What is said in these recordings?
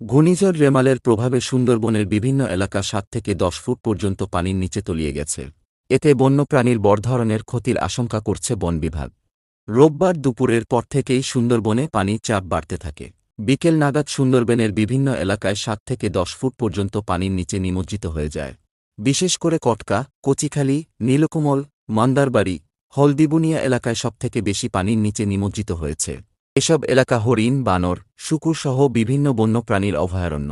ঘূর্ণিঝড় রেমালের প্রভাবে সুন্দরবনের বিভিন্ন এলাকা সাত থেকে দশ ফুট পর্যন্ত পানির নিচে তলিয়ে গেছে। এতে বন্যপ্রাণীর বড় ধরনের ক্ষতির আশঙ্কা করছে বন বিভাগ। রোববার দুপুরের পর থেকেই সুন্দরবনে পানির চাপ বাড়তে থাকে। বিকেল নাগাদ সুন্দরবনের বিভিন্ন এলাকায় সাত থেকে দশ ফুট পর্যন্ত পানির নিচে নিমজ্জিত হয়ে যায়। বিশেষ করে কটকা, কচিখালি, নীলকুমল, মান্দারবাড়ি, হলদিবুনিয়া এলাকায় সবথেকে বেশি পানির নিচে নিমজ্জিত হয়েছে। এসব এলাকা হরিণ, বানর শুকুরসহ বিভিন্ন বন্যপ্রাণীর অভয়ারণ্য।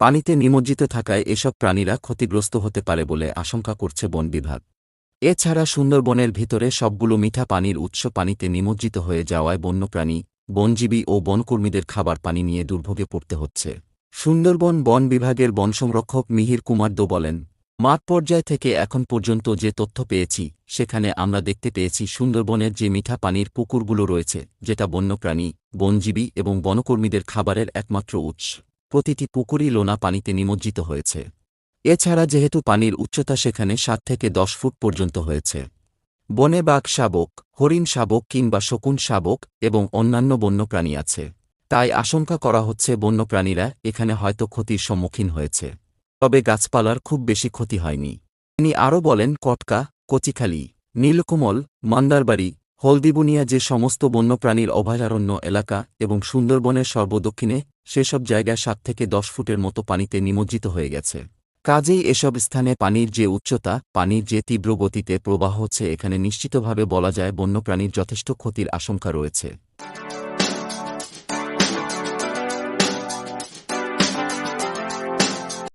পানিতে নিমজ্জিত থাকায় এসব প্রাণীরা ক্ষতিগ্রস্ত হতে পারে বলে আশঙ্কা করছে বন বিভাগ। এছাড়া সুন্দরবনের ভিতরে সবগুলো মিঠা পানির উৎস পানিতে নিমজ্জিত হয়ে যাওয়ায় বন্যপ্রাণী, বনজীবী ও বনকর্মীদের খাবার পানি নিয়ে দুর্ভোগে পড়তে হচ্ছে। সুন্দরবন বন বিভাগের বন সংরক্ষক মিহির কুমার দো বলেন মাঠ পর্যায় থেকে এখন পর্যন্ত যে তথ্য পেয়েছি, সেখানে আমরা দেখতে পেয়েছি সুন্দরবনের যে মিঠা পানির পুকুরগুলো রয়েছে, যেটা বন্যপ্রাণী, বনজীবী এবং বনকর্মীদের খাবারের একমাত্র উৎস। প্রতিটি পুকুরই লোনা পানিতে নিমজ্জিত হয়েছে। এছাড়া যেহেতু পানির উচ্চতা সেখানে সাত থেকে দশ ফুট পর্যন্ত হয়েছে। বনে বাঘ শাবক, হরিণ শাবক কিংবা শকুন শাবক এবং অন্যান্য বন্যপ্রাণী আছে। তাই আশঙ্কা করা হচ্ছে বন্যপ্রাণীরা এখানে হয়তো ক্ষতির সম্মুখীন হয়েছে। তবে গাছপালার খুব বেশি ক্ষতি হয়নি। তিনি আরও বলেন, কটকা, কচিখালি, নীলকমল, মান্দারবাড়ি, হলদিবুনিয়া যে সমস্ত বন্যপ্রাণীর অভয়ারণ্য এলাকা এবং সুন্দরবনের সর্বদক্ষিণে সেসব জায়গায় সাত থেকে দশ ফুটের মতো পানিতে নিমজ্জিত হয়ে গেছে। কাজেই এসব স্থানে পানির যে উচ্চতা, পানির যে তীব্র গতিতে প্রবাহ হচ্ছে, এখানে নিশ্চিতভাবে বলা যায় বন্যপ্রাণীর যথেষ্ট ক্ষতির আশঙ্কা রয়েছে।